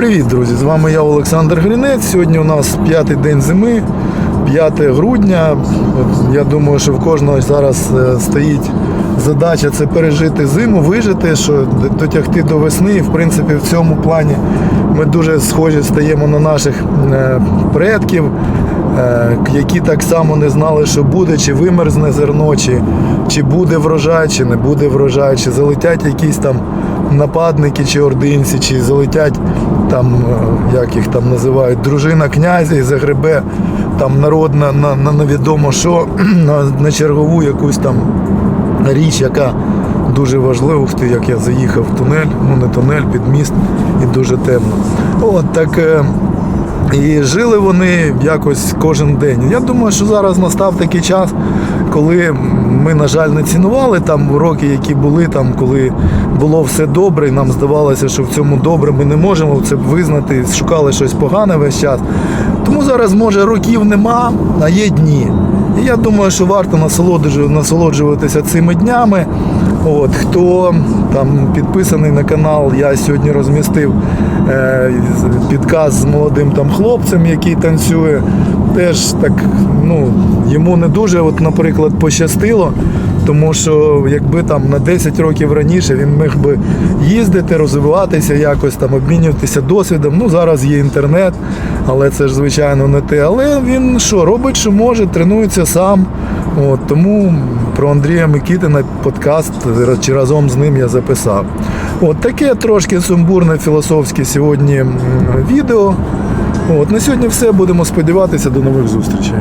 привіт, друзі! З вами я Олександр Гринець. Сьогодні у нас п'ятий день зими, 5 грудня. Я думаю, що в кожного зараз е, стоїть задача це пережити зиму, вижити, що дотягти до весни. І в принципі в цьому плані ми дуже схожі стаємо на наших е, предків, е, які так само не знали, що буде, чи вимерзне зерно, чи, чи буде врожай, чи не буде врожай, чи залетять якісь там нападники чи ординці, чи залетять там, е, як їх там називають, дружина князя і загребе там народ на, на, на невідомо що, на, на чергову якусь там річ, яка дуже важлива. Ти, як я заїхав в тунель, ну не тунель, під міст і дуже темно. От так. е, і жили вони якось кожен день. Я думаю, що зараз настав такий час, коли ми, на жаль, не цінували там роки, які були там, коли було все добре, і нам здавалося, що в цьому добре ми не можемо це визнати, шукали щось погане весь час. Тому зараз, може, років нема, а є дні. І я думаю, що варто насолоджу- насолоджуватися цими днями. От, хто там підписаний на канал, я сьогодні розмістив е, підказ з молодим там хлопцем, який танцює. Теж так, ну, йому не дуже, от, наприклад, пощастило, тому що якби там на 10 років раніше він міг би їздити, розвиватися, якось там обмінюватися досвідом. Ну, зараз є інтернет, але це ж звичайно не те. Але він що, робить, що може, тренується сам. От, тому про Андрія Микітина подкаст чи разом з ним я записав. От таке трошки сумбурне філософське сьогодні відео. От, на сьогодні все. Будемо сподіватися. До нових зустрічей.